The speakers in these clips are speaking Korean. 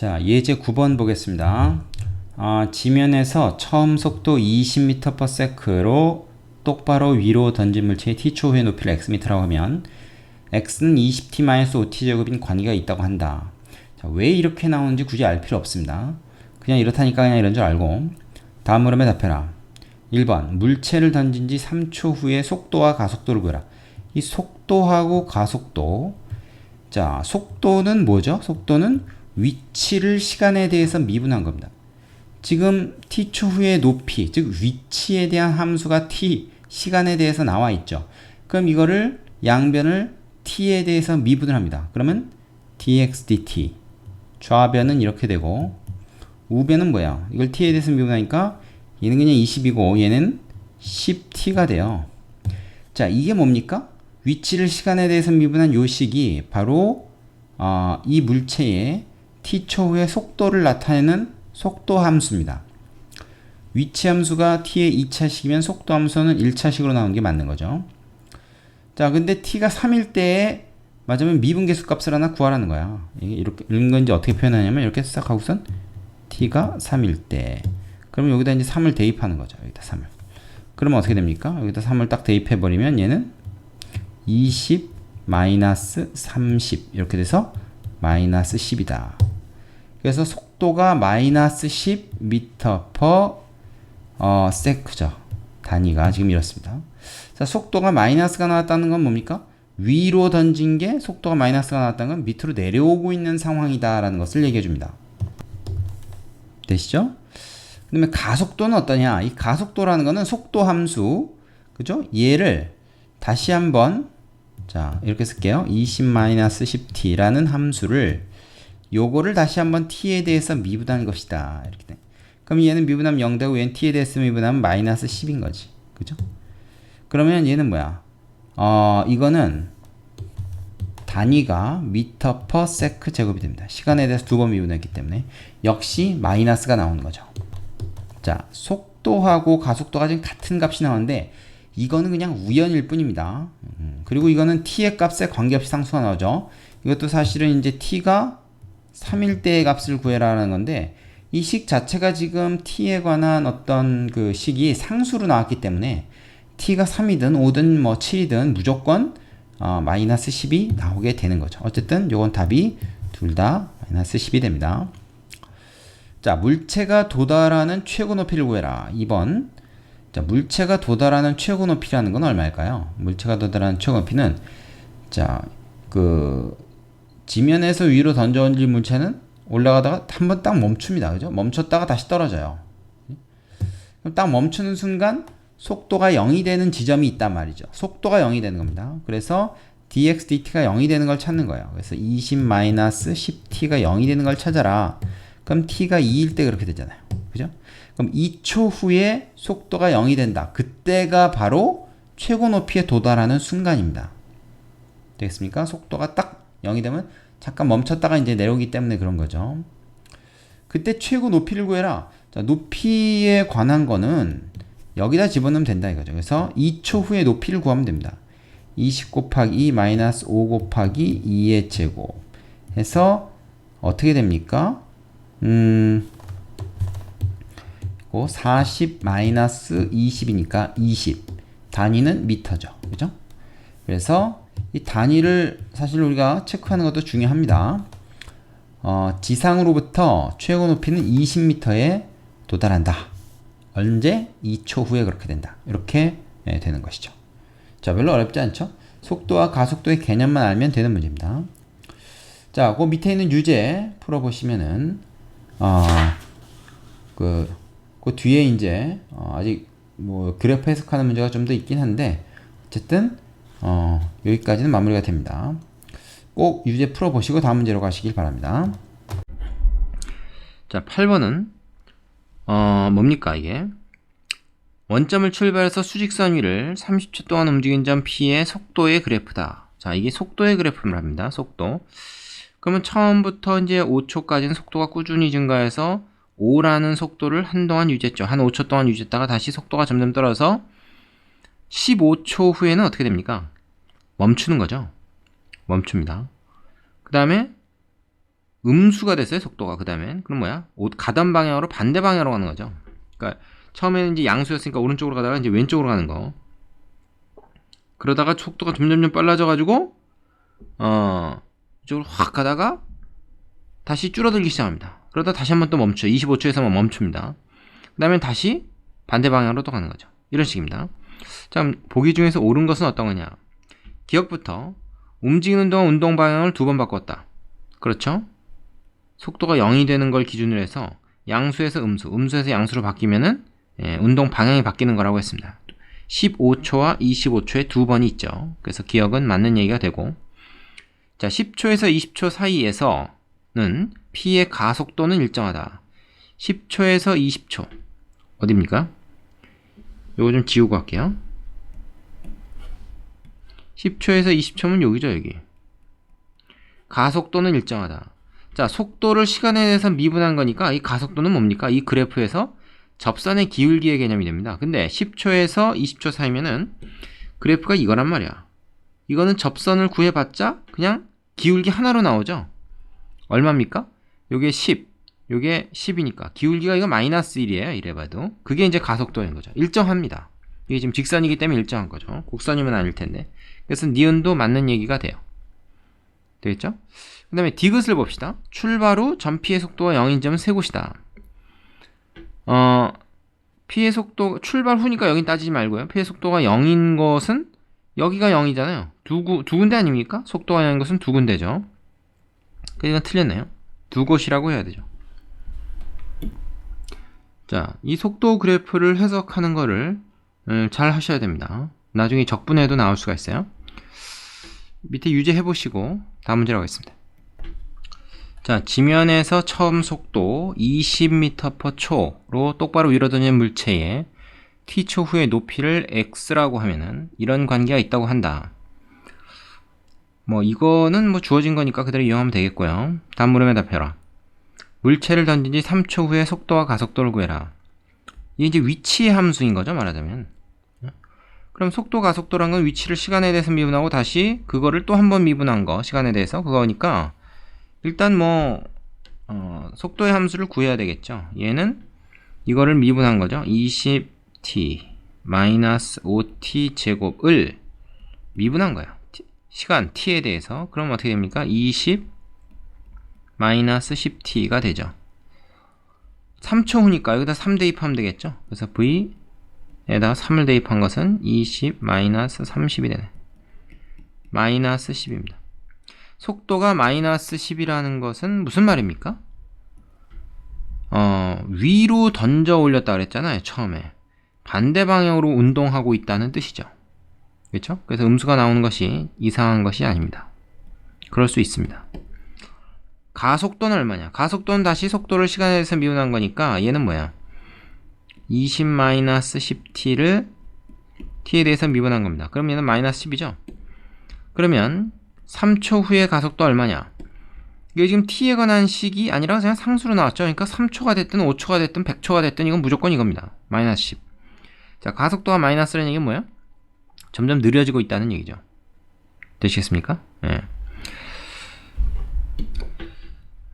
자, 예제 9번 보겠습니다. 아, 지면에서 처음 속도 20m/s로 똑바로 위로 던진 물체의 t초 후의 높이를 xm라고 하면 x는 20t-5t 제곱인 관계가 있다고 한다. 자, 왜 이렇게 나오는지 굳이 알 필요 없습니다. 그냥 이렇다니까 그냥 이런 줄 알고 다음 물음에 답해라. 1번 물체를 던진 지 3초 후에 속도와 가속도를 구해라. 이 속도하고 가속도 자 속도는 뭐죠? 속도는 위치를 시간에 대해서 미분한 겁니다. 지금 t초 후의 높이 즉 위치에 대한 함수가 t 시간에 대해서 나와 있죠. 그럼 이거를 양변을 t에 대해서 미분을 합니다. 그러면 dx dt 좌변은 이렇게 되고 우변은 뭐야? 이걸 t에 대해서 미분하니까 얘는 그냥 20이고 얘는 10t가 돼요. 자, 이게 뭡니까? 위치를 시간에 대해서 미분한 요식이 바로 어, 이 물체의 t초 후의 속도를 나타내는 속도 함수입니다. 위치 함수가 t의 2차식이면 속도 함수는 1차식으로 나오는 게 맞는 거죠. 자, 근데 t가 3일 때에 맞으면 미분계수 값을 하나 구하라는 거야. 이렇게 이런 건지 어떻게 표현하냐면 이렇게 싹 하고선 t가 3일 때 그러면 여기다 이제 3을 대입하는 거죠. 여기다 3을. 그러면 어떻게 됩니까? 여기다 3을 딱 대입해 버리면 얘는 20 마이너스 30 이렇게 돼서 마이너스 10이다. 그래서 속도가 마이너스 10 미터 퍼 어, 세크죠. 단위가 지금 이렇습니다. 자, 속도가 마이너스가 나왔다는 건 뭡니까? 위로 던진 게 속도가 마이너스가 나왔다는 건 밑으로 내려오고 있는 상황이다라는 것을 얘기해 줍니다. 되시죠? 그다음에 가속도는 어떠냐? 이 가속도라는 거는 속도 함수, 그죠? 얘를 다시 한번 자 이렇게 쓸게요. 20-10t라는 함수를 요거를 다시 한번 t에 대해서 미분한 것이다. 이렇게 돼. 그럼 얘는 미분하면 0 되고 얘는 t에 대해서 미분하면 마이너스 10인 거지. 그죠? 그러면 얘는 뭐야? 어, 이거는 단위가 미터 퍼 세크 제곱이 됩니다. 시간에 대해서 두 번 미분했기 때문에 역시 마이너스가 나오는 거죠. 자, 속도하고 가속도가 지금 같은 값이 나오는데 이거는 그냥 우연일 뿐입니다. 음, 그리고 이거는 t의 값에 관계없이 상수가 나오죠. 이것도 사실은 이제 t가 3일 때의 값을 구해라는 건데 이 식 자체가 지금 t에 관한 어떤 그 식이 상수로 나왔기 때문에 t가 3이든 5든 뭐 7이든 무조건 어, 마이너스 10이 나오게 되는 거죠. 어쨌든 요건 답이 둘 다 마이너스 10이 됩니다. 자, 물체가 도달하는 최고 높이를 구해라. 2번. 자, 물체가 도달하는 최고 높이라는 건 얼마일까요? 물체가 도달하는 최고 높이는 자, 그 지면에서 위로 던져 얹은 물체는 올라가다가 한 번 딱 멈춥니다. 그죠? 멈췄다가 다시 떨어져요. 그럼 딱 멈추는 순간 속도가 0이 되는 지점이 있단 말이죠. 속도가 0이 되는 겁니다. 그래서 dx dt가 0이 되는 걸 찾는 거예요. 그래서 20-10t가 0이 되는 걸 찾아라. 그럼 t가 2일 때 그렇게 되잖아요. 그죠? 그럼 2초 후에 속도가 0이 된다. 그때가 바로 최고 높이에 도달하는 순간입니다. 되겠습니까? 속도가 딱 0이 되면 잠깐 멈췄다가 이제 내려오기 때문에 그런 거죠. 그때 최고 높이를 구해라. 자, 높이에 관한 거는 여기다 집어넣으면 된다 이거죠. 그래서 2초 후에 높이를 구하면 됩니다. 20 곱하기 2 마이너스 5 곱하기 2의 제곱 해서 어떻게 됩니까? 음, 40 마이너스 20이니까 20 단위는 미터죠. 그죠? 그래서 이 단위를 사실 우리가 체크하는 것도 중요합니다. 어, 지상으로부터 최고 높이는 20m에 도달한다. 언제? 2초 후에 그렇게 된다. 이렇게 예, 되는 것이죠. 자, 별로 어렵지 않죠? 속도와 가속도의 개념만 알면 되는 문제입니다. 자, 그 밑에 있는 유제 풀어보시면은, 어, 그, 그 뒤에 이제, 어, 아직 뭐 그래프 해석하는 문제가 좀 더 있긴 한데, 어쨌든, 어, 여기까지는 마무리가 됩니다. 꼭 유제 풀어보시고 다음 문제로 가시길 바랍니다. 자, 8번은 어, 뭡니까 이게? 원점을 출발해서 수직선 위를 30초 동안 움직인 점 P의 속도의 그래프다. 자, 이게 속도의 그래프를 합니다. 속도. 그러면 처음부터 이제 5초까지는 속도가 꾸준히 증가해서 5라는 속도를 한동안 유지했죠. 한 5초 동안 유지했다가 다시 속도가 점점 떨어져서 15초 후에는 어떻게 됩니까? 멈추는 거죠. 멈춥니다. 그 다음에 음수가 됐어요, 속도가. 그 다음엔. 그럼 뭐야? 옷 가던 방향으로 반대 방향으로 가는 거죠. 그러니까 처음에는 이제 양수였으니까 오른쪽으로 가다가 이제 왼쪽으로 가는 거. 그러다가 속도가 점점점 빨라져가지고, 어, 이쪽으로 확 가다가 다시 줄어들기 시작합니다. 그러다 다시 한번 또 멈춰요. 25초에서 한번 멈춥니다. 그 다음에 다시 반대 방향으로 또 가는 거죠. 이런 식입니다. 자, 보기 중에서 옳은 것은 어떤 거냐? 기억부터 움직이는 동안 운동 방향을 두 번 바꿨다. 그렇죠? 속도가 0이 되는 걸 기준으로 해서 양수에서 음수, 음수에서 양수로 바뀌면은 예, 운동 방향이 바뀌는 거라고 했습니다. 15초와 25초에 두 번이 있죠. 그래서 기억은 맞는 얘기가 되고 자, 10초에서 20초 사이에서는 P의 가속도는 일정하다. 10초에서 20초 어딥니까? 요거 좀 지우고 할게요. 10초에서 20초면 여기죠, 여기. 가속도는 일정하다. 자, 속도를 시간에 대해서 미분한 거니까 이 가속도는 뭡니까? 이 그래프에서 접선의 기울기의 개념이 됩니다. 근데 10초에서 20초 사이면은 그래프가 이거란 말이야. 이거는 접선을 구해봤자 그냥 기울기 하나로 나오죠. 얼마입니까? 요게 10, 요게 10이니까 기울기가 이거 마이너스 1이에요. 이래 봐도 그게 이제 가속도인 거죠. 일정합니다. 이게 지금 직선이기 때문에 일정한 거죠. 곡선이면 아닐 텐데. 그래서 니은도 맞는 얘기가 돼요. 되겠죠? 그 다음에 디귿을 봅시다. 출발 후 전 피의 속도가 0인 점은 세 곳이다. 어, 피의 속도, 출발 후니까 여긴 따지지 말고요. 피의 속도가 0인 것은 여기가 0이잖아요. 두, 구, 두 군데 아닙니까? 속도가 0인 것은 두 군데죠. 그러니까 틀렸네요. 두 곳이라고 해야 되죠. 자, 이 속도 그래프를 해석하는 거를 음, 잘 하셔야 됩니다. 나중에 적분에도 나올 수가 있어요. 밑에 유제 해 보시고 다음 문제로 가겠습니다. 자, 지면에서 처음 속도 20m/초로 똑바로 위로 던진 물체의 t초 후의 높이를 x라고 하면은 이런 관계가 있다고 한다. 뭐 이거는 뭐 주어진 거니까 그대로 이용하면 되겠고요. 다음 물음에 답해라. 물체를 던진 지 3초 후에 속도와 가속도를 구해라. 이게 이제 위치의 함수인 거죠, 말하자면. 그럼 속도 가속도란 건 위치를 시간에 대해서 미분하고 다시 그거를 또 한 번 미분한 거 시간에 대해서 그거니까 일단 뭐 어, 속도의 함수를 구해야 되겠죠. 얘는 이거를 미분한 거죠. 20t 마이너스 5t 제곱을 미분한 거예요. 시간 t에 대해서 그럼 어떻게 됩니까? 20 마이너스 10t가 되죠. 3초 후니까 여기다 3 대입하면 되겠죠. 그래서 v 에다가 3을 대입한 것은 20 마이너스 30이 되네. 마이너스 10입니다. 속도가 마이너스 10이라는 것은 무슨 말입니까? 어, 위로 던져 올렸다 그랬잖아요, 처음에. 반대 방향으로 운동하고 있다는 뜻이죠. 그렇죠? 그래서 음수가 나오는 것이 이상한 것이 아닙니다. 그럴 수 있습니다. 가속도는 얼마냐? 가속도는 다시 속도를 시간에 대해서 미분한 거니까 얘는 뭐야? 20-10t를 t에 대해서 미분한 겁니다. 그럼 얘는 마이너스 10이죠? 그러면 3초 후의 가속도 얼마냐? 이게 지금 t에 관한 식이 아니라 그냥 상수로 나왔죠. 그러니까 3초가 됐든 5초가 됐든 100초가 됐든 이건 무조건 이겁니다. 마이너스 10. 자, 가속도가 마이너스라는 얘기는 뭐예요? 점점 느려지고 있다는 얘기죠. 되시겠습니까? 예. 네.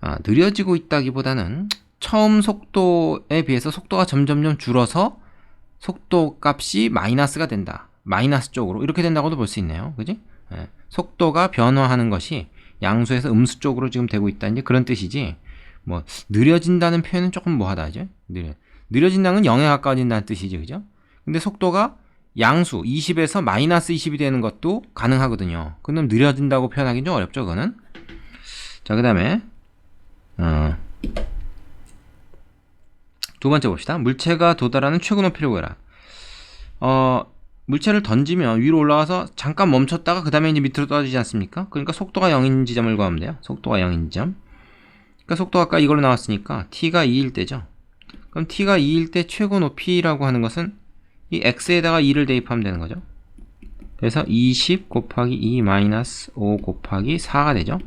아, 느려지고 있다기보다는 처음 속도에 비해서 속도가 점점점 줄어서 속도 값이 마이너스가 된다. 마이너스 쪽으로 이렇게 된다고도 볼 수 있네요. 그지? 예. 속도가 변화하는 것이 양수에서 음수 쪽으로 지금 되고 있다. 이제 그런 뜻이지. 뭐 느려진다는 표현은 조금 뭐하다 이제. 느려. 느려진다는 0에 가까워진다는 뜻이지. 그죠? 근데 속도가 양수 20에서 마이너스 20이 되는 것도 가능하거든요. 그럼 느려진다고 표현하기 좀 어렵죠, 그거는. 자, 그 다음에 어 두 번째 봅시다. 물체가 도달하는 최고 높이를 구해라. 어, 물체를 던지면 위로 올라가서 잠깐 멈췄다가 그 다음에 이제 밑으로 떨어지지 않습니까? 그러니까 속도가 0인 지점을 구하면 돼요. 속도가 0인 지점. 그러니까 속도가 아까 이걸로 나왔으니까 t가 2일 때죠. 그럼 t가 2일 때 최고 높이라고 하는 것은 이 x에다가 2를 대입하면 되는 거죠. 그래서 20 곱하기 2 마이너스 5 곱하기 4가 되죠.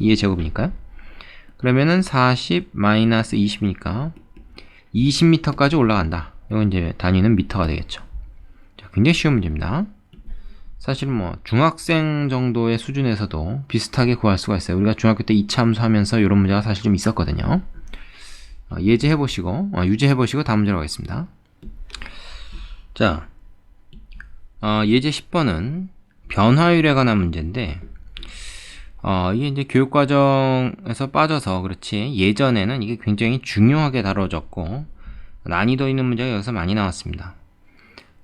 2의 제곱이니까요. 그러면은 40 마이너스 20이니까 20m까지 올라간다. 이건 이제 단위는 미터가 되겠죠. 자, 굉장히 쉬운 문제입니다. 사실 뭐 중학생 정도의 수준에서도 비슷하게 구할 수가 있어요. 우리가 중학교 때 이차함수 하면서 이런 문제가 사실 좀 있었거든요. 어, 예제 해 보시고 어, 유제 해 보시고 다음 문제로 가겠습니다. 자, 어, 예제 10번은 변화율에 관한 문제인데 어, 이게 이제 교육과정에서 빠져서 그렇지 예전에는 이게 굉장히 중요하게 다뤄졌고 난이도 있는 문제가 여기서 많이 나왔습니다.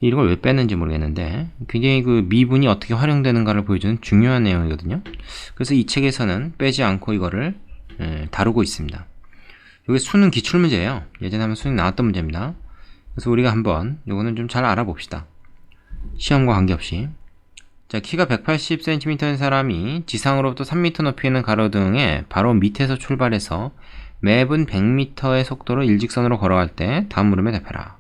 이런 걸 왜 뺐는지 모르겠는데 굉장히 그 미분이 어떻게 활용되는가를 보여주는 중요한 내용이거든요. 그래서 이 책에서는 빼지 않고 이거를 예, 다루고 있습니다. 이게 수능 기출 문제예요. 예전에 한번 수능 나왔던 문제입니다. 그래서 우리가 한번 이거는 좀 잘 알아봅시다. 시험과 관계없이. 자, 키가 180cm인 사람이 지상으로부터 3m 높이 있는 가로등에 바로 밑에서 출발해서 매분 100m의 속도로 일직선으로 걸어갈 때 다음 물음에 답해라.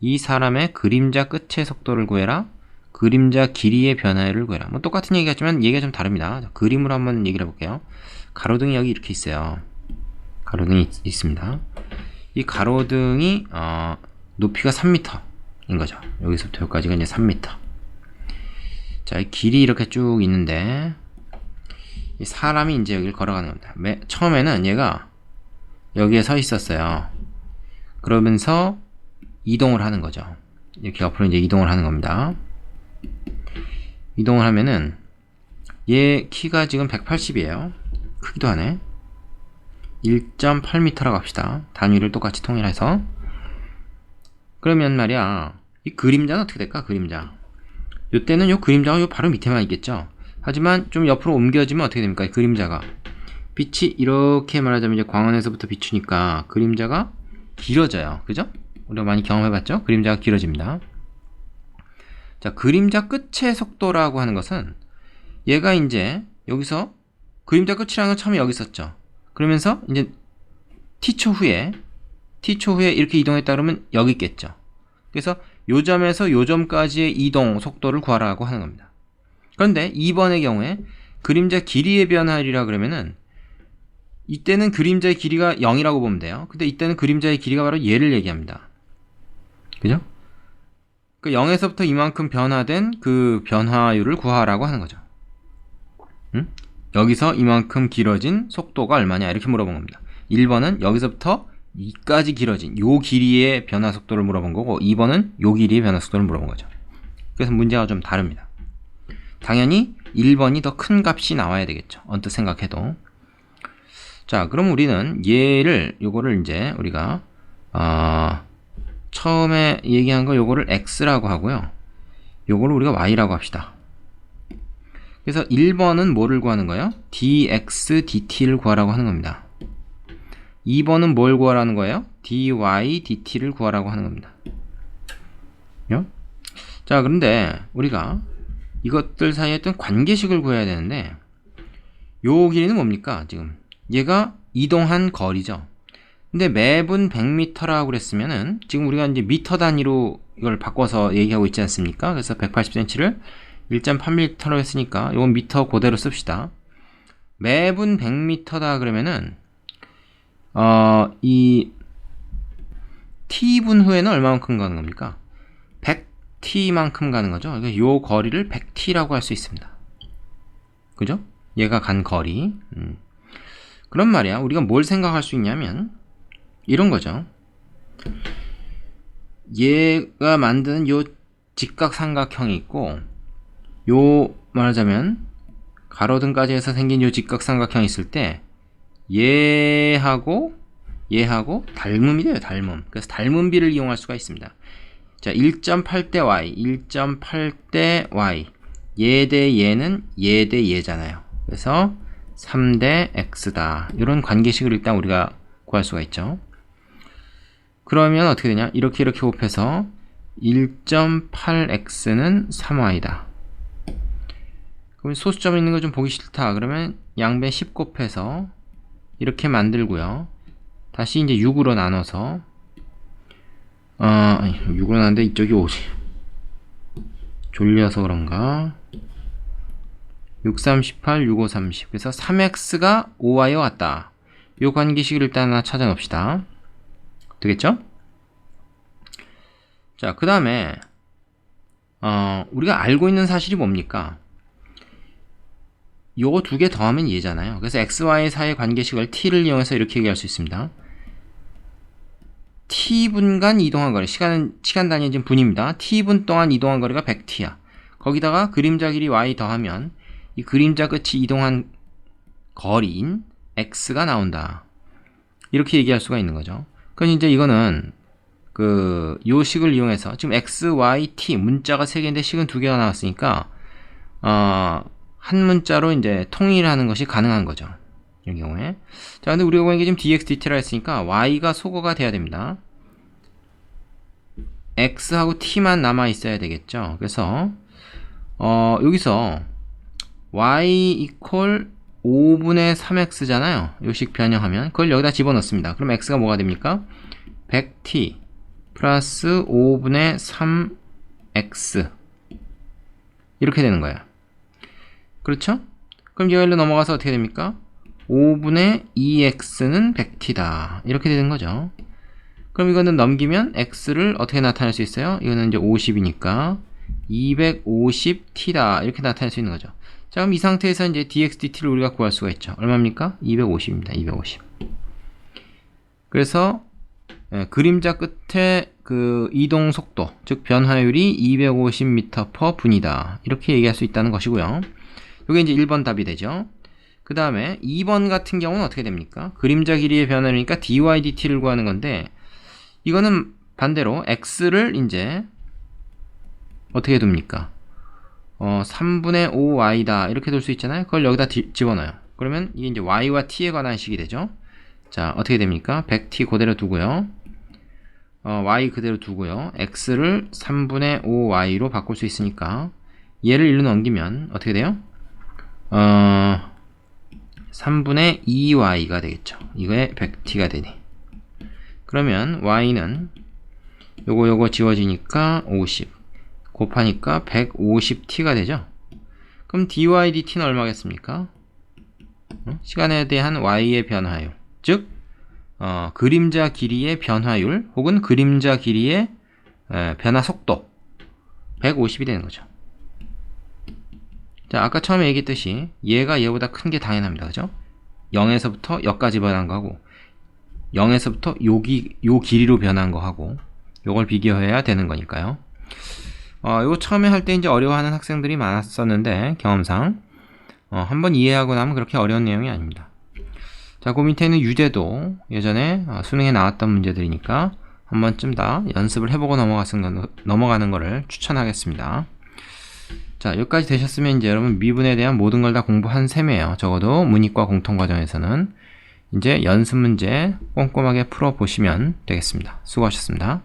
이 사람의 그림자 끝의 속도를 구해라. 그림자 길이의 변화율을 구해라. 뭐 똑같은 얘기겠지만 얘기가 좀 다릅니다. 자, 그림으로 한번 얘기를 해볼게요. 가로등이 여기 이렇게 있어요. 가로등이 있, 습니다이 가로등이 어, 높이가 3m인 거죠. 여기서부터 여기까지가 이제 3m. 자, 이 길이 이렇게 쭉 있는데 이 사람이 이제 여기를 걸어가는 겁니다. 매, 처음에는 얘가 여기에 서 있었어요. 그러면서 이동을 하는 거죠. 이렇게 옆으로 이제 이동을 하는 겁니다. 이동을 하면은 얘 키가 지금 180이에요. 크기도 하네. 1.8m라고 합시다. 단위를 똑같이 통일해서. 그러면 말이야. 이 그림자는 어떻게 될까? 그림자. 요때는 요 그림자가 요 바로 밑에만 있겠죠. 하지만 좀 옆으로 옮겨지면 어떻게 됩니까? 이 그림자가. 빛이 이렇게 말하자면 이제 광원에서부터 비추니까 그림자가 길어져요. 그죠? 우리가 많이 경험해봤죠? 그림자가 길어집니다. 자, 그림자 끝의 속도라고 하는 것은 얘가 이제 여기서 그림자 끝이라는 건 처음에 여기 있었죠. 그러면서 이제 t초 후에 t초 후에 이렇게 이동했다 그러면 여기 있겠죠. 그래서 요 점에서 요 점까지의 이동 속도를 구하라고 하는 겁니다. 그런데 2번의 경우에 그림자 길이의 변화율이라 그러면은 이때는 그림자의 길이가 0이라고 보면 돼요. 근데 이때는 그림자의 길이가 바로 얘를 얘기합니다. 그죠? 그 0에서부터 이만큼 변화된 그 변화율을 구하라고 하는 거죠. 응? 여기서 이만큼 길어진 속도가 얼마냐 이렇게 물어본 겁니다. 1번은 여기서부터 이까지 길어진 요 길이의 변화 속도를 물어본 거고 2번은 요 길이의 변화 속도를 물어본 거죠. 그래서 문제가 좀 다릅니다. 당연히 1번이 더 큰 값이 나와야 되겠죠. 언뜻 생각해도. 자, 그럼 우리는 얘를 요거를 이제 우리가 어, 처음에 얘기한 거 요거를 x라고 하고요. 요거를 우리가 y라고 합시다. 그래서 1번은 뭐를 구하는 거예요? dx, dt를 구하라고 하는 겁니다. 2번은 뭘 구하라는 거예요? dy, dt를 구하라고 하는 겁니다. 요? 자, 그런데 우리가 이것들 사이에 어떤 관계식을 구해야 되는데 요 길이는 뭡니까? 지금 얘가 이동한 거리죠. 근데 매분 100m라고 그랬으면은 지금 우리가 이제 미터 단위로 이걸 바꿔서 얘기하고 있지 않습니까? 그래서 180cm를 1.8m로 했으니까 이건 미터 그대로 씁시다. 매분 100m다 그러면은 어, 이 t분 후에는 얼마만큼 가는 겁니까? 100t만큼 가는 거죠. 그러니까 요 거리를 100t라고 할 수 있습니다. 그죠? 얘가 간 거리. 음. 그런 말이야. 우리가 뭘 생각할 수 있냐면 이런 거죠. 얘가 만드는 요 직각삼각형이 있고 요 말하자면 가로등까지 해서 생긴 요 직각삼각형이 있을 때 얘하고 얘하고 닮음이 돼요. 닮음. 그래서 닮음비를 이용할 수가 있습니다. 자, 1.8대 y, 1.8대 y. 얘 대 얘는 얘 대 얘잖아요. 그래서 3대 x다. 이런 관계식을 일단 우리가 구할 수가 있죠. 그러면 어떻게 되냐? 이렇게 이렇게 곱해서 1.8x는 3y다. 그럼 소수점 있는 거 좀 보기 싫다. 그러면 양배 10 곱해서 이렇게 만들고요. 다시 이제 6으로 나눠서 어, 아니, 6으로 나는데 이쪽이 5지. 졸려서 그런가? 6, 3, 18, 6, 5, 30. 그래서 3x가 5y와 같다. 이 관계식을 일단 하나 찾아 놓읍시다. 되겠죠? 자, 그 다음에, 어, 우리가 알고 있는 사실이 뭡니까? 요거 두 개 더하면 얘잖아요. 그래서 x, y 사이의 관계식을 t를 이용해서 이렇게 얘기할 수 있습니다. t분간 이동한 거리, 시간은, 시간 단위는 지금 분입니다. t분 동안 이동한 거리가 100t야. 거기다가 그림자 길이 y 더하면 이 그림자 끝이 이동한 거리인 x가 나온다. 이렇게 얘기할 수가 있는 거죠. 그럼 이제 이거는 그 요식을 이용해서 지금 x, y, t 문자가 세 개인데 식은 두 개가 나왔으니까 어, 한 문자로 이제 통일하는 것이 가능한 거죠. 이런 경우에. 자, 근데 우리가 게 지금 dx, dt라 했으니까 y가 소거가 돼야 됩니다. x하고 t만 남아 있어야 되겠죠. 그래서 어, 여기서 y 이퀄 5분의 3x잖아요. 요식 변형하면 그걸 여기다 집어넣습니다. 그럼 x가 뭐가 됩니까? 100t 플러스 5분의 3x 이렇게 되는 거예요. 그렇죠? 그럼 여기로 넘어가서 어떻게 됩니까? 5분의 2x는 100t다. 이렇게 되는 거죠. 그럼 이거는 넘기면 x를 어떻게 나타낼 수 있어요? 이거는 이제 50이니까 250t다. 이렇게 나타낼 수 있는 거죠. 자, 그럼 이 상태에서 이제 dx, dt를 우리가 구할 수가 있죠. 얼마입니까? 250입니다. 250. 그래서 예, 그림자 끝에 그 이동 속도, 즉 변화율이 250m 분이다. 이렇게 얘기할 수 있다는 것이고요. 이게 이제 1번 답이 되죠. 그 다음에 2번 같은 경우는 어떻게 됩니까? 그림자 길이의 변화니까 dy dt를 구하는 건데 이거는 반대로 x를 이제 어떻게 둡니까? 어, 3분의 5y다 이렇게 둘 수 있잖아요. 그걸 여기다 디- 집어넣어요. 그러면 이게 이제 y와 t에 관한 식이 되죠. 자 어떻게 됩니까? 100t 그대로 두고요. 어, y 그대로 두고요. x를 3분의 5y로 바꿀 수 있으니까 얘를 1로 넘기면 어떻게 돼요? 어, 3분의 2y가 되겠죠. 이거에 100t가 되니. 그러면 y는 요거 요거 지워지니까 50 곱하니까 150t가 되죠. 그럼 dy dt는 얼마겠습니까? 어? 시간에 대한 y의 변화율, 즉 어, 그림자 길이의 변화율 혹은 그림자 길이의 에, 변화 속도 150이 되는 거죠. 자, 아까 처음에 얘기했듯이 얘가 얘보다 큰 게 당연합니다. 그죠? 0에서부터 여기까지 변한 거하고 0에서부터 요기, 요 길이로 변한 거하고 요걸 비교해야 되는 거니까요. 어, 이거 처음에 할 때 이제 어려워하는 학생들이 많았었는데 경험상 어, 한번 이해하고 나면 그렇게 어려운 내용이 아닙니다. 자, 그 밑에 있는 유제도 예전에 어, 수능에 나왔던 문제들이니까 한 번쯤 다 연습을 해보고 넘어가는, 넘어가는 거를 추천하겠습니다. 자, 여기까지 되셨으면 이제 여러분 미분에 대한 모든 걸 다 공부한 셈이에요. 적어도 문이과 공통 과정에서는 이제 연습 문제 꼼꼼하게 풀어보시면 되겠습니다. 수고하셨습니다.